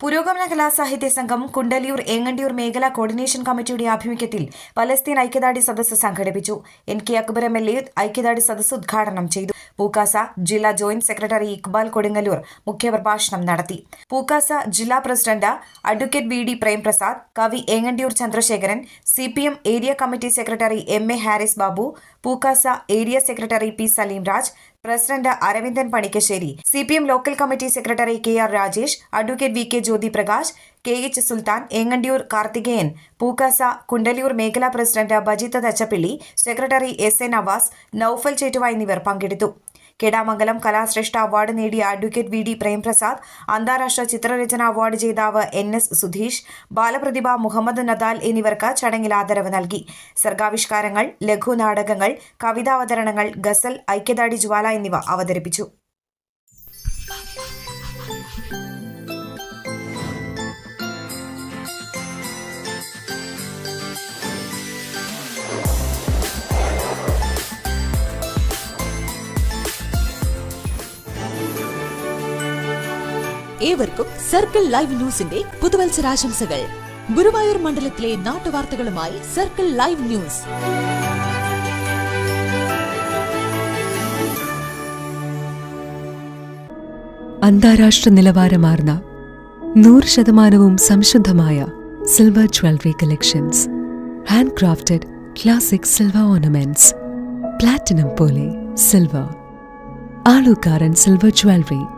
പുരോഗമന കലാസാഹിത്യ സംഘം കുണ്ടലിയൂർ ഏങ്ങണ്ടിയൂർ മേഖലാ കോർഡിനേഷൻ കമ്മിറ്റിയുടെ ആഭിമുഖ്യത്തിൽ പലസ്തീൻ ഐക്യദാർഢ്യ സദസ്സ് സംഘടിപ്പിച്ചു. N K Akbar M L A ഐക്യദാർഢ്യ സദസ്സ് ഉദ്ഘാടനം ചെയ്തു. പൂക്കാസ ജില്ലാ ജോയിന്റ് സെക്രട്ടറി ഇക്ബാൽ കൊടുങ്ങല്ലൂർ മുഖ്യപ്രഭാഷണം നടത്തി. പൂക്കാസ ജില്ലാ president advocate V D Premprasad കവി Engandiyur Chandrasekharan C P M area committee secretary M A Haris Babu Pukasa area secretary P Saleem Raj president Aravindan Panikkassery C P M local committee secretary K R Rajesh advocate V K Jyothi Prakash K H Sultan Engandiyur Karthikeyan Pukasa Kundaliyoor മേഖലാ president Bajith Thachappilly secretary S A Navas Noufal Chettuva എന്നിവർ പങ്കെടുത്തു. Kedamangalam Kalashreshta award നേടിയ advocate V D Premprasad അന്താരാഷ്ട്ര ചിത്രരചന award ജേതാവ് N S Sudheesh ബാലപ്രതിഭ മുഹമ്മദ് നദാൽ എന്നിവർക്ക് ചടങ്ങിൽ ആദരവ് നൽകി. സർഗാവിഷ്കാരങ്ങൾ ലഘുനാടകങ്ങൾ കവിതാവതരണങ്ങൾ ഗസൽ ഐക്യദാടി ജ്വാല എന്നിവ അവതരിപ്പിച്ചു. ഏവർക്കും സർക്കിൾ ലൈവ് ന്യൂസിന്റെ പുതുവത്സരാശംസകൾ. ഗുരുവായൂർ മണ്ഡലത്തിലെ നാട്ടുവാർത്തകളുമായി സർക്കിൾ ലൈവ് ന്യൂസ്. അന്താരാഷ്ട്ര നിലവാരമാർന്ന നൂറ് ശതമാനവും സംശുദ്ധമായ silver jewellery collections. Hand crafted classic silver ornaments. Platinum പോലെ silver. Alukkaran silver jewellery.